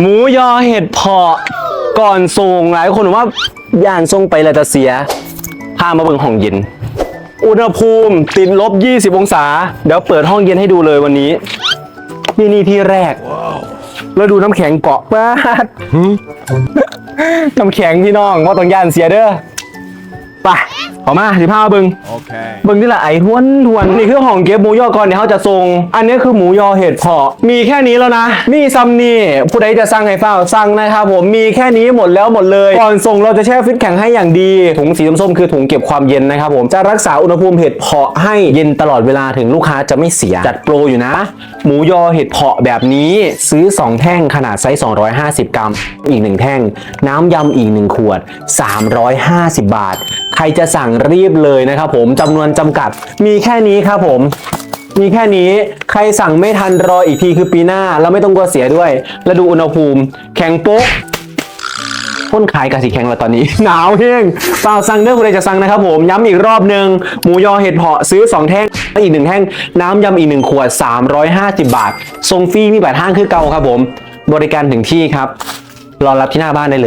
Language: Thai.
หมูยอเห็ดเพาะก่อนส่งหลายคนบอกว่าย่านส่งไปแล้วจะเสีย พามาเบิ่งห้องเย็น อุณหภูมิติดลบ 20 องศา เดี๋ยวเปิดห้องเย็นให้ดูเลยวันนี้ นี่นี่ที่แรก แล้วดูน้ำแข็งเกาะป้าดน้ำแข็งพี่น้องว่าต้องย่านเสียเด้อไป ออกมาสิพามาเบิ่ง Okay. เบิ่งนี่แหละไอ้ทวนทวนนี่คือของเก็บหมูยอก่อนเดี๋ยวเขาจะส่งอันนี้คือหมูยอเห็ดเพาะมีแค่นี้แล้วนะ มีซัมนี่ผู้ใดจะสั่งให้เฝ้าสั่งนะครับผมมีแค่นี้หมดแล้วหมดเลยก่อนส่งเราจะแช่ฟิตแข็งให้อย่างดี ถุงสีส้มๆคือถุงเก็บความเย็นนะครับผมจะรักษาอุณหภูมิเห็ดเพาะให้เย็นตลอดเวลาถึงลูกค้าจะไม่เสียจัดโปรอยู่นะ หมูยอเห็ดเพาะแบบนี้ซื้อ 2 แท่งขนาดไซส์250 กรัม อีก 1 แท่ง น้ำยำอีก 1 ขวด 350 บาท ใครจะสั่งรีบเลยนะครับผมจำนวนจำกัดมีแค่นี้ครับผมมีแค่นี้ใครสั่งไม่ทันรออีกทีคือปีหน้า แล้วไม่ต้องกลัวเสียด้วย แล้วดูอุณหภูมิ แข็งโป๊ะพ่นขายกสีแข็งแล้วตอนนี้ หนาวเฮงเปล่าสั่งเด้อคุณใดจะสั่งนะครับผม ย้ำอีกรอบหนึ่งหมูยอเห็ดเพาะซื้อ 2 แท่งอีก 1 แท่ง น้ำยำอีก 1 ขวด 350 บาททรงฟรีมีบัตรห้างคือเก่าครับผม บริการถึงที่ครับ รอรับที่หน้าบ้านได้เลย